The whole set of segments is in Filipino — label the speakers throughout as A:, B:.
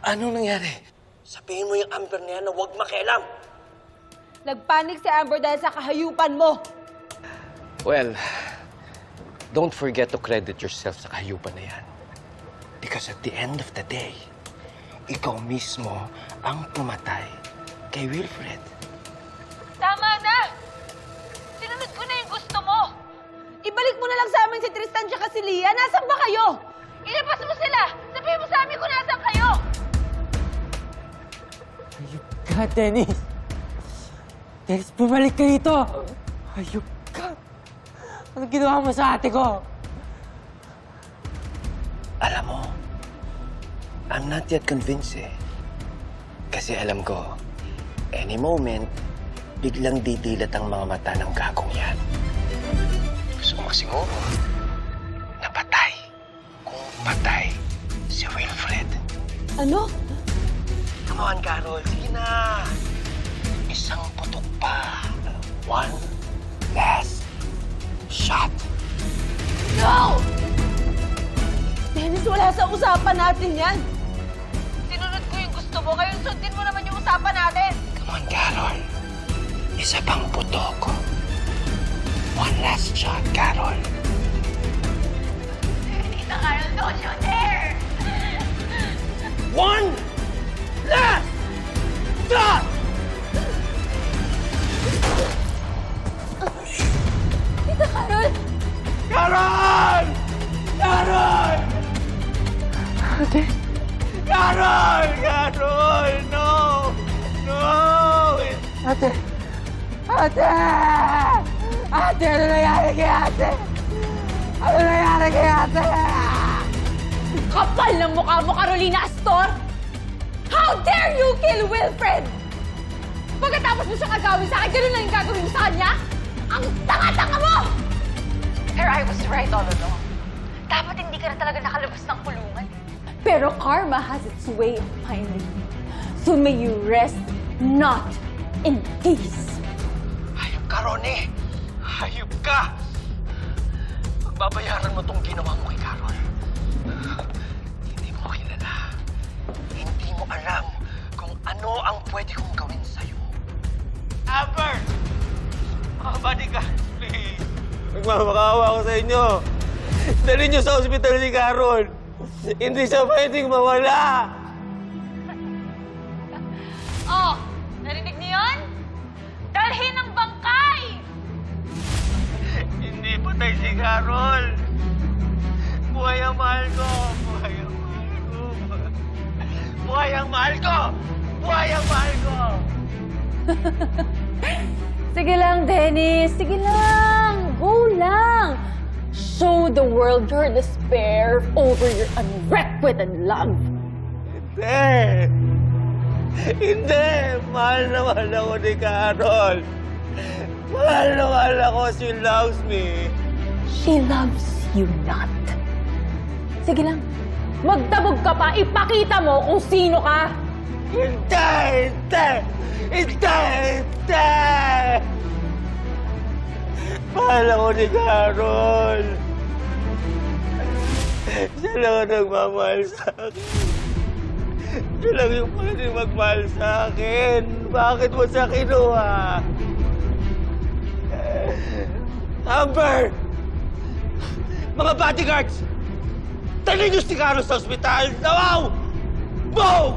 A: Anong nangyari? Sabihin mo yung Amber na yan na huwag makialam.
B: Nagpanik si Amber dahil sa kahayupan mo.
A: Well, don't forget to credit yourself sa kahayupan na yan. Because at the end of the day, ikaw mismo ang pumatay kay Wilfred.
C: Hayop ka, Dennis! Dennis, bumalik ka dito! Hayop ka! Ano ginawa mo sa ate ko?
A: Alam mo, I'm not yet convinced eh. Kasi alam ko, any moment, biglang didilat ang mga mata ng gagong yan. Gusto mo siguro, napatay. Kung patay si Wilfred.
B: Ano?
A: Come on, Carol. Sige na. Isang putok pa. One last shot.
B: No! Dennis, wala sa usapan natin yan. Sinunod ko yung gusto mo, kaya sundin mo naman yung usapan natin.
A: Come on, Carol. Isa pang putok. One last shot, Carol.
B: Tita Carol, don't you dare! Carol!
A: Carol! No! No!
C: Ate! Ate! Ate, ano nangyari kay ate? Ano nangyari kay ate?
B: Kapal ng mukha mo, Carolina Astor! How dare you kill Wilfred! Pagkatapos mo siyang agawin sa akin, ganun lang yung gagawin mo sa kanya? Ang tanga-tanga mo!
D: Pero I was right all along. Dapat hindi ka na talaga nakalabas ng kulungan.
B: Pero karma has its way of finding you. So may you rest not in peace.
A: Hayop ka, Ronnie! Hayop ka! Pagbabayaran mo tong ginawa mo kay Carol. Hindi mo kilala. Hindi mo alam kung ano ang pwede kong gawin sa'yo. Amber! Mga bodyguard, please! Nagmamakaawa ko sa inyo. Dali niyo sa ospital si Carol. Hindi siya pwedeng mawala.
D: Oh, narinig niyo yun? Dalhin ang bangkay!
A: Hindi patay si Carol. Buhay ang mahal ko. Buhay ang mahal ko. Buhay ang mahal ko. Buhay ang mahal ko.
B: Sige lang, Dennis. Sige lang. Go lang. Show the world your despair over your unrequited love.
A: Hindi. Hindi. Mahal na mahal ako ni Carol. Mahal na mahal ako. She loves me.
B: She loves you not. Sige lang. Magtabog ka pa. Ipakita mo kung sino ka.
A: Hindi! Hindi! Hindi! Hindi! Mahal ako ni Carol. Siya lang ang nagmamahal sa akin. Siya lang yung pwede magmahal sa akin. Bakit mo siya kinuha? Amber! Mga bodyguards! Dali niyo si Carol sa ospital! Nawaw! Move!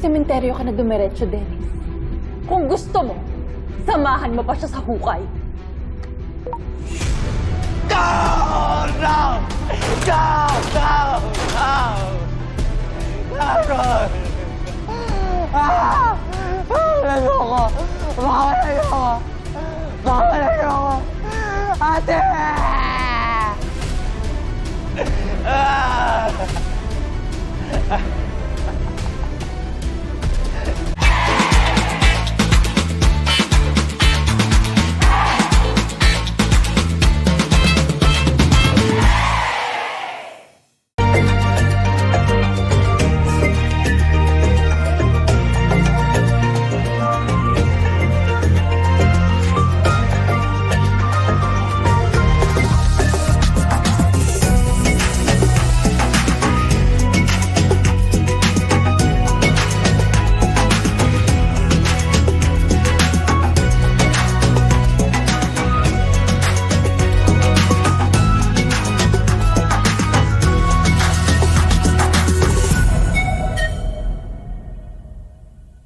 B: Sementeryo ka na dumiretso, Dennis. Kung gusto mo, samahan mo pa siya sa hukay.
A: No! No! No! Carol!
C: Ah! Layo ko! Baka malayo ko! Baka malayo ko! Ate!
A: Ah!